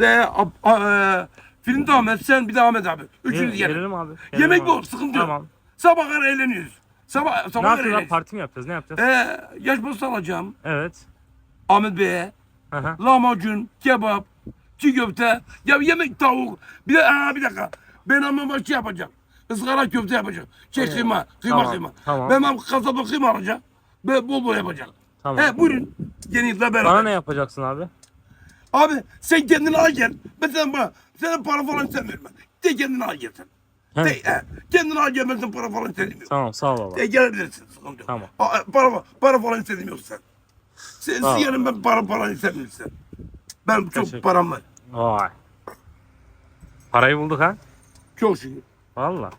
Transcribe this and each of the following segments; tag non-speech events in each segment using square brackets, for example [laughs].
De, a, a, e, filmde Ahmet, sen bir de Ahmet abi. Üçünüz Gel- gelin. Gelelim abi. gelelim Yemek abi. yok, sıkıntı yok. Tamam. Sabah kadar eğleniyoruz. Sabah, Ne sabah kadar yapacağız abi? eğleniyoruz. Parti mi yapacağız? Ne yapacağız? Ee, yaş pastası alacağım Evet. Ahmet Bey'e. Lahmacun, kebap, çiğ köfte, ya yemek tavuk. Bir de aa, bir dakika. Ben ama başı yapacağım. Izgara köfte yapacağım. Şey kıyma, kıyma Tamam, kıyma. tamam. Ben ama kasaba kıyma alacağım. Ve bol bol yapacağım. Tamam. He buyurun. Yeni yılda beraber. Bana ne yapacaksın abi? Abi sen kendini al gel. Ben sana bana, sana para falan istemiyorum ben. De kendini al gel sen. He. De, he, kendini al gel ben sana para falan istemiyorum. Tamam sağ ol baba. De gelebilirsin sıkıntı yok. Tamam. Aa, para, para falan istemiyorum sen. Sen Tamam. yarın ben para falan istemiyorum sen. Ben çok Teşekkür- param var. Vay. Parayı bulduk ha? Çok şükür. Valla.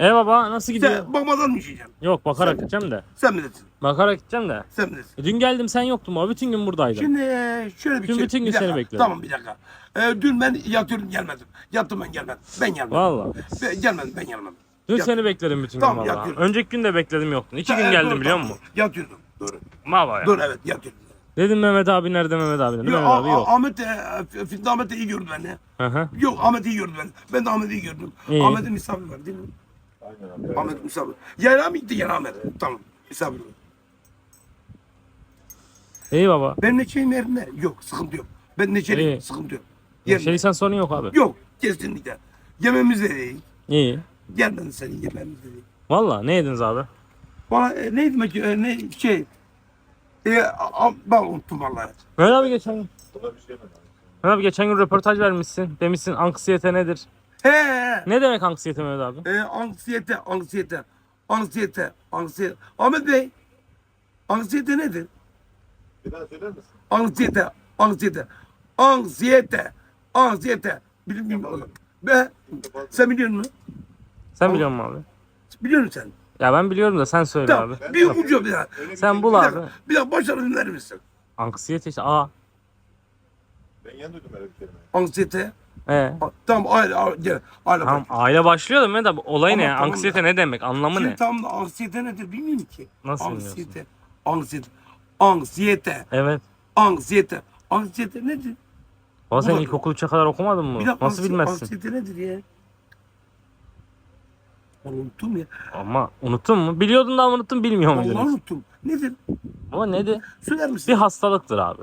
E baba nasıl gidiyor? Sen bakmadan mı yiyeceksin? Yok bakarak Sen- gideceğim de. Sen bilirsin. Bakarak gideceğim de. Sen bilirsin. E, Dün geldim sen yoktun baba. Bütün gün buradaydın. Şimdi e, şöyle bir Dün şey. bütün gün bir dakika. seni bekledim. Tamam bir dakika. E, dün ben yatıyorum gelmedim. Yattım ben gelmedim. Ben gelmedim. Valla. Ben gelmedim ben gelmedim. Dün Yat- seni bekledim bütün Tamam, gün valla. yatıyorum. Önceki gün de bekledim yoktun. İki gün Ha, geldim doğru, biliyor tamam. musun? Yatıyordum. Doğru. Baba ya. Doğru evet yatıyordum. Dedim Mehmet abi nerede Mehmet abi dedim. Yok, Mehmet abi A- yok. A- Ahmet de, e, Fitne Ahmet de iyi gördü beni. Hı hı. Yok Ahmet iyi gördü beni. Ben de Ahmet'i iyi gördüm. İyi. Ahmet'in misafir var değil mi? Ahmet misafir. Yayla mı gitti yine Ahmet? Tamam. Misafir. İyi baba. Benim ne şeyim yerinde? Yok sıkıntı yok. Ben neçeliyim İyi. sıkıntı yok. Yerinde. Şey sen sorun yok abi. Yok kesinlikle. Yememiz de değil. İyi. Gelmedi senin yememiz de değil. Valla ne yediniz abi? Bana e, neydi mi e, ne şey e, a, a- ben unuttum vallahi. Mehmet abi geçen gün. Mehmet abi geçen gün röportaj vermişsin. Demişsin anksiyete nedir? He. Ne demek anksiyete Mehmet abi? E, anksiyete, anksiyete, anksiyete, anksiyete. Ahmet Bey, anksiyete nedir? Bir daha söyler misin? Anksiyete, anksiyete, anksiyete, anksiyete. Bilmiyorum. Be, sen biliyor musun? Sen biliyor musun abi? Biliyor musun sen? Ya ben biliyorum da sen söyle Tamam, abi. bir ipucu bir daha. Sen bul şey- Bir abi. dakika, bir dakika başarılı verir misin? Anksiyete işte. Aa. Ben yeni duydum öyle bir kelime. Anksiyete. Ee. Tamam, aile, aile, aile. Tamam aile başlıyor da Mehmet abi olay Tamam, ne ya? tamam Anksiyete ne demek? Anlamı Şimdi ne? tam da anksiyete nedir bilmiyorum ki. Nasıl anksiyete, anksiyete, anksiyete, Evet. anksiyete, anksiyete nedir? Baba sen ilkokul üçe kadar okumadın mı? Bir dakika, Nasıl anksi- bilmezsin? Anksiyete nedir ya? Onu unuttum ya. Ama unuttun mu? Biliyordun da unuttun bilmiyor Vallahi muydun? unuttum. Nedir? Ama nedir? Söyler misin? Bir hastalıktır abi.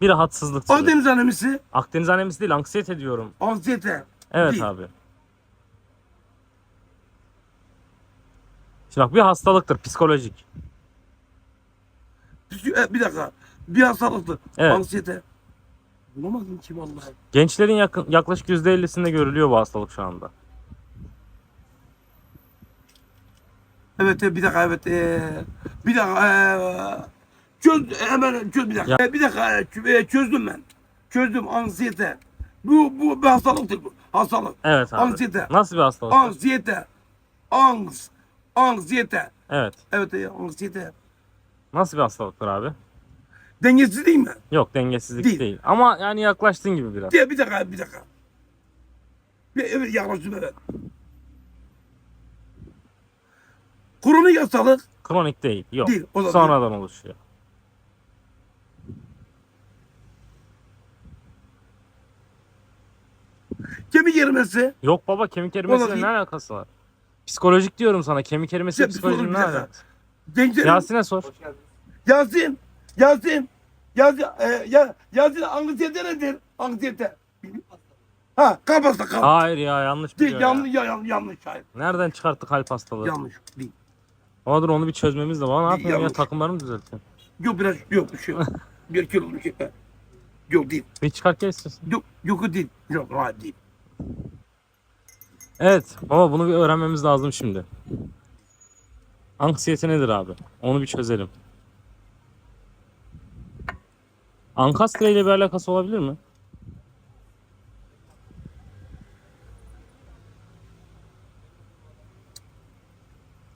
Bir rahatsızlıktır. Akdeniz anemisi, Akdeniz anemisi değil anksiyete diyorum. anksiyete. Evet Değil. abi. Şimdi bak bir hastalıktır psikolojik. Psiko- e, Bir dakika. Bir hastalıktı. Evet. Anksiyete. Bulamadım ki vallahi. Gençlerin yakın, yaklaşık %50'sinde görülüyor bu hastalık şu anda. Evet e, bir dakika evet. E, bir dakika. E, çöz hemen çöz bir dakika. Ya- bir dakika e, e, çözdüm ben. Çözdüm anksiyete. Bu bu bir hastalıktır bu. Hastalık. Evet abi. Anksiyete. Nasıl bir hastalık? Anksiyete. Anks. Anksiyete. Evet. Evet e, anksiyete. Nasıl bir hastalıktır abi? Dengesiz değil mi? Yok dengesizlik değil. Değil. Ama yani yaklaştın gibi biraz. Diye bir dakika bir dakika. Bir, evet yaklaştım evet. Kronik hastalık Kronik değil. Yok. Değil, o da Sonradan oluşuyor. Kemik erimesi. Yok baba kemik erimesiyle Olabilir. ne alakası var? Psikolojik diyorum sana. Kemik erimesi Ya, ne psikolojik bir alakası? Gençlerin Yasin'e sor. Yasin. Yasin. Yasin. E, ya, Yasin anksiyete nedir? Anksiyete. Ha kalp hasta kalp. Hayır ya yanlış Değil, biliyor ya. yanlış, ya, yanlış, yanlış hayır. Nereden çıkarttık kalp hastalığı? Yanlış değil. Ama dur onu bir çözmemiz de. Bana ne yapıyorsun ya yanlış. takımlarını düzeltin. Yok biraz yok bir şey yok. [laughs] bir kilo bir şey. Yok değil. Bir çıkart gel istiyorsun. Yok yok o değil. Yok hayır değil. Evet baba bunu bir öğrenmemiz lazım şimdi. Anksiyete nedir abi? Onu bir çözelim. Ankastre ile bir alakası olabilir mi?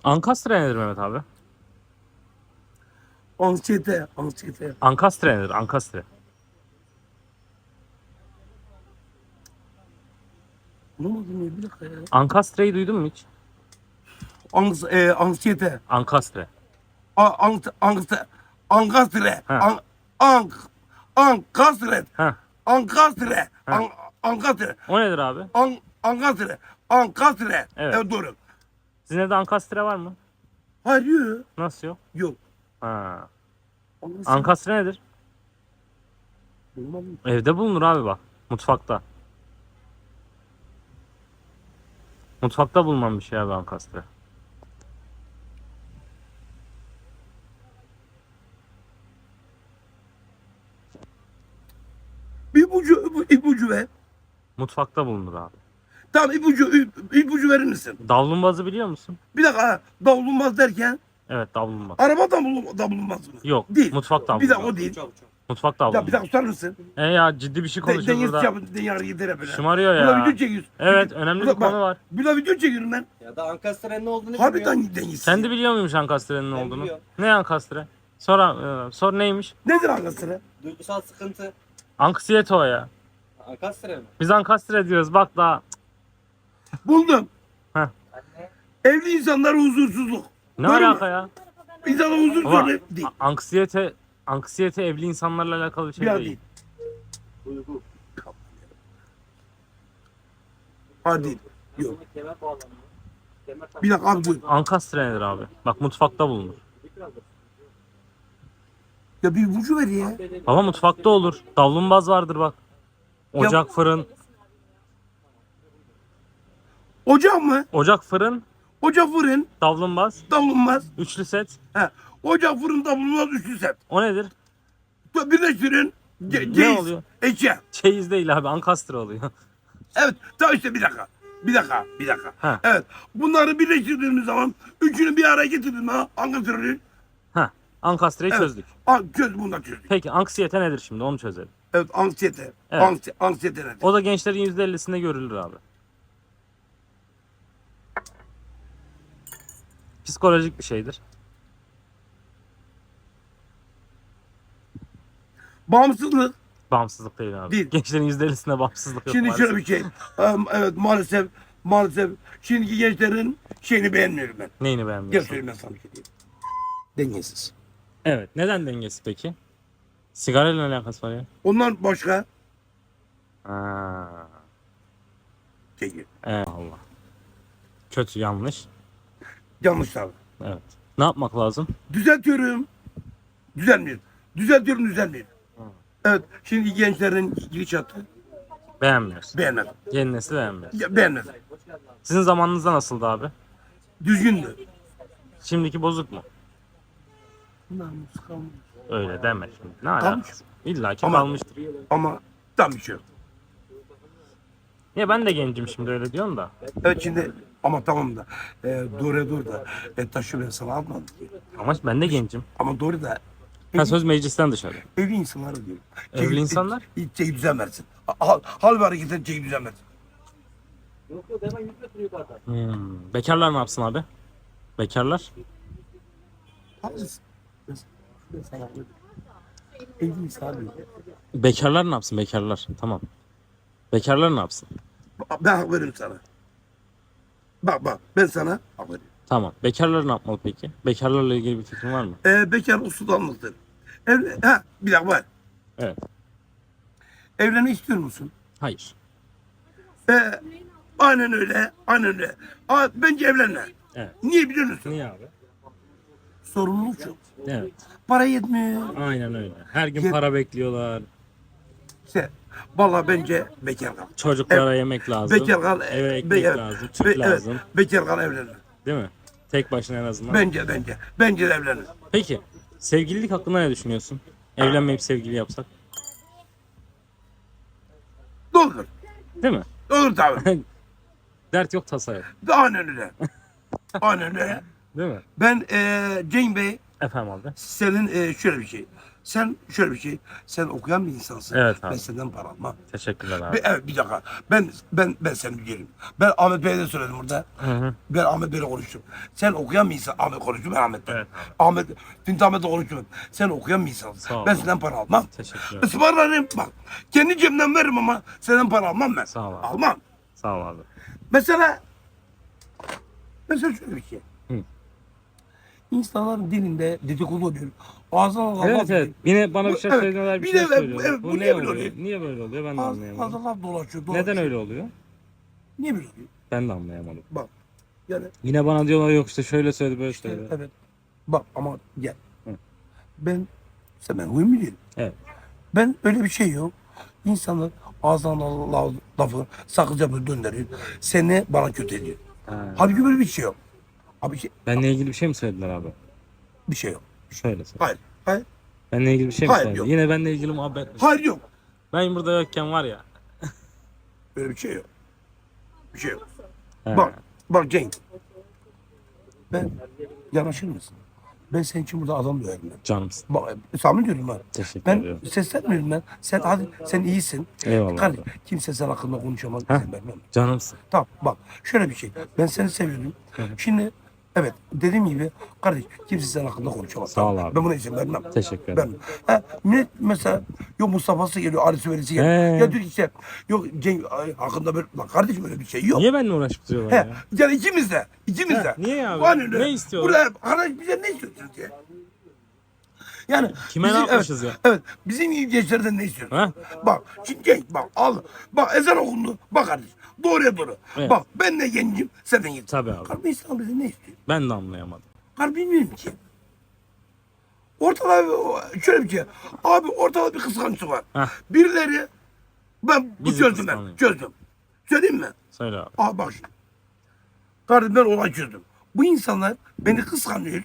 Ankastre nedir Mehmet abi? Anksiyete, anksiyete. Ankastre nedir? Ankastre. Bulamadım ya bir dakika ya. Ankastre'yi duydun mu hiç? Anks, e, anksiyete. Ankastre. A, anks, anks, Ankastre. Ha. An, ank. Ankastre. Heh. Ankastre. Ha. An, Ankastre. O nedir abi? An, Ankastre. Ankastre. Evet. Evet doğru. Sizin evde ankastre var mı? Hayır yok. Nasıl yok? Yok. Ha. Ankastre. Ankastre nedir? Bilmem. Evde bulunur abi bak. Mutfakta. Mutfakta bulunan bir şey abi ankastre. İpucu, ipucu ver. Mutfakta bulunur abi. Tamam ipucu, ipucu verir misin? Davlumbazı biliyor musun? Bir dakika davulunmaz derken Evet davlumbaz. araba da bulun, davulunmaz mı? Yok. Değil. Mutfak Bir dakika o değil. Mutfak Ya bir davlumbaz. dakika tutar mısın? E ya ciddi bir şey De, konuşuyoruz dengesiz burada. yapın, hareketler yapın. Şımarıyor Burada ya. video çekiyoruz. Evet önemli bir Burada bak, konu var. Burada video çekiyorum ben. Ya da Ankastre'nin ne olduğunu bilmiyor. Harbiden dengesiz. Sen de biliyor muymuş ankastrenin ne Ben olduğunu? biliyorum. Ne ankastre? Sonra e, sor neymiş? Nedir arkadaşlar? Duygusal sıkıntı. Anksiyete o ya. Ankastre mi? Biz ankastre diyoruz bak daha. Buldum. Heh. Anne. Evli insanlara huzursuzluk. Ne Doğru mu? alaka ya? İnsana huzur değil. a- anksiyete anksiyete evli insanlarla alakalı bir şey Bir an değil. değil. Ha değil. Yok. Kemer bağlanıyor. Kemer Bir dakika abi dur. Ankastre nedir abi? Bak mutfakta bulunur. Ya bir ipucu ver ya. Baba mutfakta olur. Davlumbaz vardır bak. Ocak, fırın. Ocak mı? Ocak, fırın, Ocak fırın, davlumbaz. davulunmaz. Üçlü set. He. Ocak fırın, davulunmaz üçlü set. O nedir? Birleştirin. Ce Ne ceyiz, oluyor? Eşya. Çeyiz değil abi ankastre oluyor. Evet. Tamam işte bir dakika. Bir dakika. Bir dakika. Ha. Evet. Bunları birleştirdiğimiz zaman üçünü bir araya getirdiğimiz zaman anlatırız. ha, ankastreyi Evet. çözdük. An çöz bunu da çözdük. Peki anksiyete nedir şimdi onu çözelim. Evet anksiyete. Evet. Anksi anksiyete nedir? O da gençlerin %50'sinde görülür abi. Psikolojik bir şeydir. Bağımsızlık. Bağımsızlık değil abi. Değil. Gençlerin %50'sinde bağımsızlık yok Şimdi maalesef. şöyle bir şey. Em, Evet maalesef maalesef şimdiki gençlerin şeyini beğenmiyorum ben. Neyini Gel beğenmiyorsun? söyleyeyim ben sana bir şey diyeyim. Dengesiz. Evet. Neden dengesi peki? Sigarayla ne alakası var ya? Onlar başka. Ha. Çekil. Evet. Allah. Kötü, yanlış. Yanlış abi. Evet. Ne yapmak lazım? Düzeltiyorum. Düzelmiyor. Düzeltiyorum düzelmiyor. Evet. Şimdi gençlerin gidişatı Beğenmiyorsun. beğenmedim. Yeni nesil beğenmiyor. Ya, beğenmedim. Sizin zamanınızda nasıldı abi? Düzgündü. Şimdiki bozuk mu? Öyle deme şimdi. Ne alakası? İlla ki Ama- kalmıştır. Ama tam bir şey yok. Ya ben de gencim şimdi öyle diyorsun da. Evet şimdi ama tamam da e, doğru dur da e, taşı ben sana almadım ki. Ama ben de gencim. Ama doğru da Ha söz meclisten dışarı. evli insanlara diyorum. Evli insanlar? [laughs] Hiç çeki düzen versin. Hal, hal ve hareketten çeki düzen versin. Yok yok hemen. Hmm. Bekarlar ne yapsın abi? Bekarlar? Haklısın. Evli insan diyorum. Bekarlar ne yapsın bekarlar? Tamam. Bekarlar ne yapsın? Ben hak veririm sana. Bak bak ben sana hak veririm. Tamam. Bekarlar ne yapmalı peki? Bekarlarla ilgili bir fikrin var mı? Ee, bekar usuldanlıktır. Ev, ha, bir dakika var. Evet. Evlenmek istiyor musun? Hayır. Ee, aynen öyle. Aynen öyle. Aa, bence evlenme. Evet. Niye biliyor musun? Niye abi? Sorumluluk çok. Evet. Para yetmiyor. Aynen öyle. Her gün Ye- para bekliyorlar. İşte vallahi bence bekar kal. Çocuklara yemek lazım. Bekar kal. Eve ekmek Be- evet. lazım. Tüp evet, lazım. bekar kal evlenme. Değil mi? Tek başına en azından. Bence bence. Bence de evlenme. Peki. Sevgililik hakkında ne düşünüyorsun? Evlenmeyip sevgili yapsak. Doğrudur. Değil mi? Doğru tabii. [laughs] Dert yok tasa yok. Aynen öyle. Aynen öyle. Değil mi? Ben eee Cenk Bey Efendim abi. senin eee, şöyle bir şey. Sen şöyle bir şey. Sen okuyan bir insansın. Evet Ben abi. senden para almam. Teşekkürler abi. Bir, evet bir dakika. Ben ben ben seni bilirim. Ben Ahmet Bey'e de söyledim burada. Hı hı. Ben Ahmet Bey'le konuştum. Sen okuyan bir insan. Ahmet konuştum ben Ahmet'le. Evet Ahmet, Fint Ahmet'le konuştum. Sen okuyan bir insansın. Sağ. Ben senden para almam. Teşekkürler. Ismarlarım bak. Kendi cebimden veririm ama senden para almam ben. Sağ ol abi. Almam. Sağ ol abi. Mesela mesela şöyle bir şey. Hı. İnsanların dilinde dedikodu oluyor. Ağzına laf Evet evet. Yine bana bir şey evet, söylediğinler bir bir şey de- söylüyorlar. evet, bu, niye böyle oluyor? Niye böyle oluyor ben de Ağzına anlayamadım. laf dolaşıyor. dolaşıyor. Neden öyle oluyor? Niye böyle oluyor? Ben de anlayamadım. Bak. Yani Yine bana diyorlar yok işte şöyle söyledi böyle işte, söyledi. evet. Bak ama gel. Hı. Ben sen ben huyum bilirim. Evet. Ben öyle bir şey yok. İnsanlar ağzına la- lafı sakınca böyle döndürüyor. Seni bana kötü ediyor. Ha. Halbuki böyle bir şey yok. Abi şey, Benle ilgili bir şey mi söylediler abi? bir şey yok. Şöyle söyle. Hayır. Hayır. Benle ilgili bir şey mi Hayır, yok. Yine benle ilgili muhabbet. Hayır yok. Ben burada yokken var ya. Böyle bir şey yok. Bir şey yok. He. Bak. Bak Cenk. Ben yanaşır mısın? Ben senin için burada adam döverim ben. Canımsın. Bak samimi diyorum ben. Teşekkür Ben ediyorum. seslenmiyorum ben. Sen hadi sen iyisin. Eyvallah. Kardeş, abi. kimse sen hakkında konuşamaz. Heh. izin vermem. Canımsın. Tamam bak şöyle bir şey. Ben seni seviyordum. Şimdi evet dediğim gibi kardeş kimse senin hakkında konuşamaz. Sağ ol abi. Ben buna izin vermem. Teşekkür Ben, ederim. ha, millet mesela yok Mustafa'sı geliyor, Arif'i verisi geliyor. He. Ya diyor ki işte yok Cenk ay, hakkında böyle, lan kardeşim öyle bir şey yok. Niye benimle He, ya? yani ikimiz de, ikimiz de. niye abi? Hani öyle. Ne istiyorlar? Burada kardeş bize ne istiyorsunuz diye. Yani Kime ne bizim- yapmışız evet, ya? Evet, bizim gibi gençlerden ne istiyorsun? Ha? Bak şimdi genç bak al. Bak ezan okundu. Bak kardeş. Doğruya doğru. Evet. Bak ben de gencim, sen de genç. Tabii abi. Kalbi İslam bize ne istiyor? Ben de anlayamadım. Kalbi bilmiyorum ki. Ortada bir- şöyle bir şey. Abi ortada bir kıskançlık var. Heh. Birileri ben bu Bizi çözdüm ben. kıskanıyor. Çözdüm. Söyleyeyim mi? Söyle abi. Aa bak şimdi. Kardeşim ben olay çözdüm. Bu insanlar beni kıskanıyor.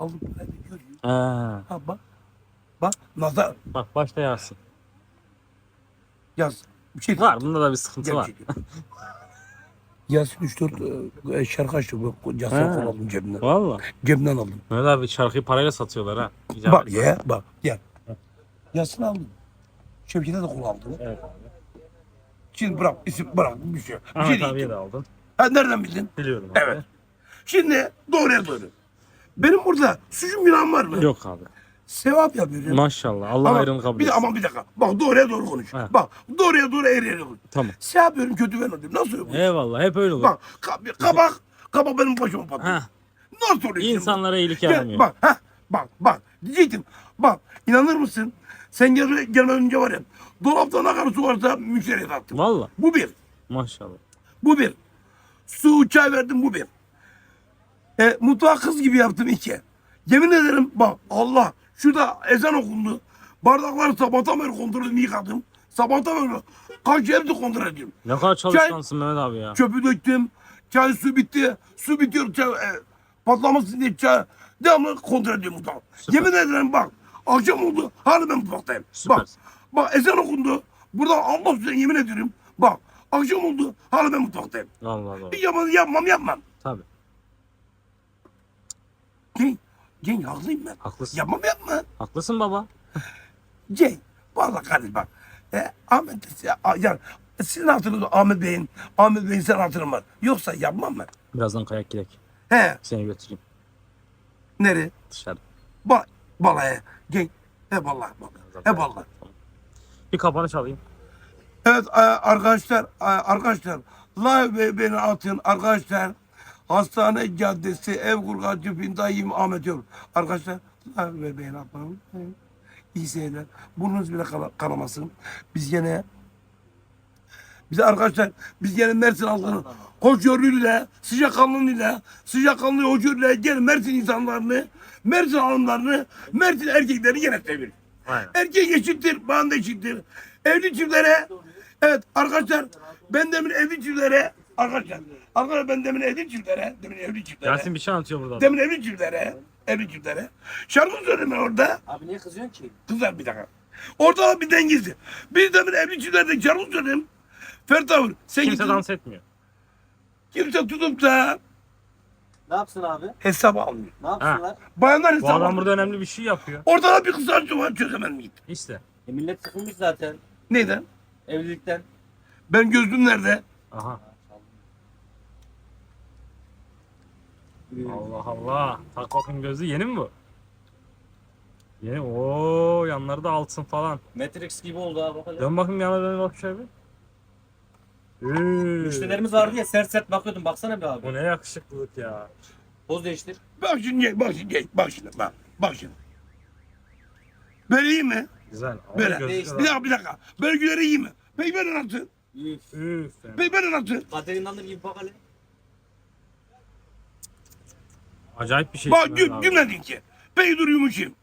Aldım parayı görüyor. Ha. Ha bak. Bak nazar Bak başta yazsın. yaz. Bir şey Var bunda da bir sıkıntı var. şey. [laughs] Yasin 3-4 e, şarkı açtı. Bu Yasin Ha. kol aldım cebimden. Valla. Cebimden aldım. Mehmet abi şarkıyı parayla satıyorlar ha. İcabet. Bak ye bak gel. Yasin aldım. Şevket'e de kol aldım. Evet. Şimdi bırak isim bırak bir şey. Bir şey değil. abiye de aldın. Ha, nereden bildin? Biliyorum abi. Evet. Şimdi doğruya doğru. Benim burada suçum günahım var mı? Yok abi. Sevap yapıyorum. Maşallah. Allah Ama hayrını kabul bir etsin. ama bir dakika. Bak doğruya doğru konuş. Ha. Bak doğruya doğru eğri eğri konuş. Tamam. Sevap yapıyorum kötü ben olayım. Nasıl oluyor? Eyvallah. Hep öyle olur. Bak ka- kabak kabak benim başıma patlıyor. Ha. Nasıl oluyor? İnsanlara iyilik yaramıyor. bak ha bak bak diyecektim. Bak inanır mısın? Sen gel, gelmeden önce var ya dolapta ne kadar su varsa müşteriye taktım. Valla. Bu bir. Maşallah. Bu bir. Su çay verdim bu bir. E, mutfağı kız gibi yaptım iki. Yemin ederim bak Allah şurada ezan okundu. Bardakları sabahtan beri kontrol edip yıkadım. Sabahtan beri kaç hepsi kontrol ediyorum. Ne kadar çalışkansın Mehmet abi ya. Çöpü döktüm. Çay su bitti. Su bitiyor. Çay, e, patlamasın diye çay. Devamlı kontrol ediyorum mutfağı. Süper. Yemin ederim bak. Akşam oldu. Hala ben mutfaktayım. Bak. Süpersin. Bak ezan okundu. Burada Allah size yemin ediyorum. Bak. Akşam oldu. Hala ben mutfaktayım. Vallahi doğru. Yapmam, yapmam, yapmam. Tabii. Cenk, Cenk haklıyım ben. Haklısın. Yapmam, yapma. Haklısın baba. [laughs] Cenk, vallahi kardeş bak. E, Ahmet, ya, yani sizin hatırınız Ahmet Bey'in, Ahmet Bey'in sen hatırın var. Yoksa yapmam ben. Birazdan kayak gidek. He, Seni götüreyim nereye? dışarı. Ba balaya. Cenk, he vallahi. He vallahi. Bir kapanış alayım. Evet e, arkadaşlar, e, arkadaşlar. Live ve beni atın arkadaşlar. Hastane Caddesi, Ev Kurgacı, Pintayim, Ahmet Yol. Arkadaşlar, ve beni atın. İyi seyirler. Burnunuz bile kanamasın. Biz gene biz arkadaşlar biz gene Mersin halkının hoşgörüyle, sıcakkanlılığıyla, sıcakkanlı hoşgörüyle gene Mersin insanlarını, Mersin hanımlarını, Mersin erkeklerini gene. Aynen. Erkek eşittir, bayan da eşittir. Evli çiftlere, evet arkadaşlar, ben demin evli çiftlere, arkadaşlar, arkadaşlar ben demin evli çiftlere, demin evli çiftlere, Yasin bir şey anlatıyor burada. demin evli çiftlere, evli çiftlere, şarkı ben orada, Abi niye kızıyorsun ki? kızlar bir dakika. Orada bir dengesi. Bir demin evli çiftlerde şarkı söyleyeyim. Fertavur, sen Kimse dans etmiyor. Kimse tutup da Ne yapsın abi? hesabı almıyor. Ne yapsınlar? Bayanlar Bu hesabı adam almıyor. burada önemli bir şey yapıyor. Orada da bir kızarcı var çözemedim gitti. İşte. E millet sıkılmış zaten Neyden? evlilikten. Ben gözlüğüm nerede? Aha. Allah Allah. Tak bakın gözü yeni mi bu? Yeni. Oo yanları da altın falan. Matrix gibi oldu abi. bak hele. Dön bakayım yana dön bak şöyle bir. Üy. Müşterilerimiz vardı ya sert sert bakıyordum baksana bir abi. Bu ne yakışıklılık ya. Poz değiştir. Bak şimdi, bak şimdi, bak şimdi, bak, bak şimdi. Böyle iyi mi? Güzel. Ama Böyle. Bir dakika bir dakika. Böyle güleri iyi mi? Peki böyle nasıl? Üf. Üf. Peki böyle nasıl? Kadir İnanır gibi bak hele. Acayip bir şey. Bak abi. gülmedin ki. Peki dur yumuşayım.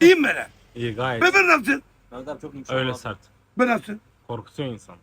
İyi mi böyle? İyi gayet. Peki böyle nasıl? Mehmet abi çok yumuşak. Öyle abi. sert. Böyle nasıl? Korkutuyor insan.